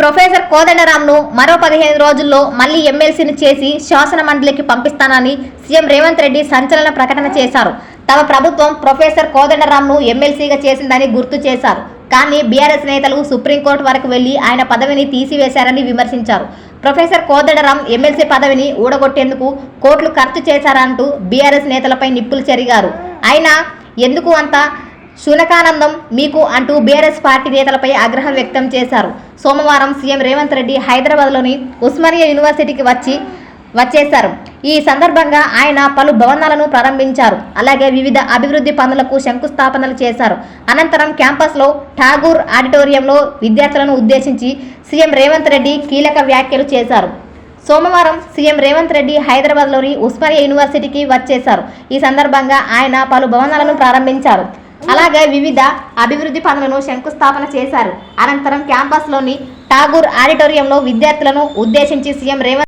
Professor కోదండరామ్ను మరో పదిహేను రోజుల్లో మళ్ళీ ఎమ్మెల్సీని చేసి శాసన మండలికి పంపిస్తానని సీఎం రేవంత్ రెడ్డి సంచలన ప్రకటన చేశారు. తమ ప్రభుత్వం ప్రొఫెసర్ కోదండరామ్ను ఎమ్మెల్సీగా చేసిందని గుర్తు చేశారు. కానీ బీఆర్ఎస్ నేతలు సుప్రీంకోర్టు వరకు వెళ్ళి ఆయన పదవిని తీసివేశారని విమర్శించారు. ప్రొఫెసర్ కోదండరాం ఎమ్మెల్సీ పదవిని ఊడగొట్టేందుకు కోట్లు ఖర్చు చేశారంటూ బీఆర్ఎస్ నేతలపై నిప్పులు చెరిగారు. అయినా ఎందుకు అంత శునకానందం మీకు అంటూ బీఆర్ఎస్ పార్టీ నేతలపై ఆగ్రహం వ్యక్తం చేశారు. సోమవారం సీఎం రేవంత్ రెడ్డి హైదరాబాద్లోని ఉస్మానియా యూనివర్సిటీకి వచ్చి వచ్చేశారు. ఈ సందర్భంగా ఆయన పలు భవనాలను ప్రారంభించారు. అలాగే వివిధ అభివృద్ధి పనులకు శంకుస్థాపనలు చేశారు. అనంతరం క్యాంపస్లో ఠాగూర్ ఆడిటోరియంలో విద్యార్థులను ఉద్దేశించి సీఎం రేవంత్ రెడ్డి కీలక వ్యాఖ్యలు చేశారు. సోమవారం సీఎం రేవంత్ రెడ్డి హైదరాబాద్లోని ఉస్మానియా యూనివర్సిటీకి వచ్చేశారు. ఈ సందర్భంగా ఆయన పలు భవనాలను ప్రారంభించారు. అలాగే వివిధ అభివృద్ధి పనులను శంకుస్థాపన చేశారు. అనంతరం క్యాంపస్లోని ఠాగూర్ ఆడిటోరియంలో విద్యార్థులను ఉద్దేశించి సీఎం రేవంత్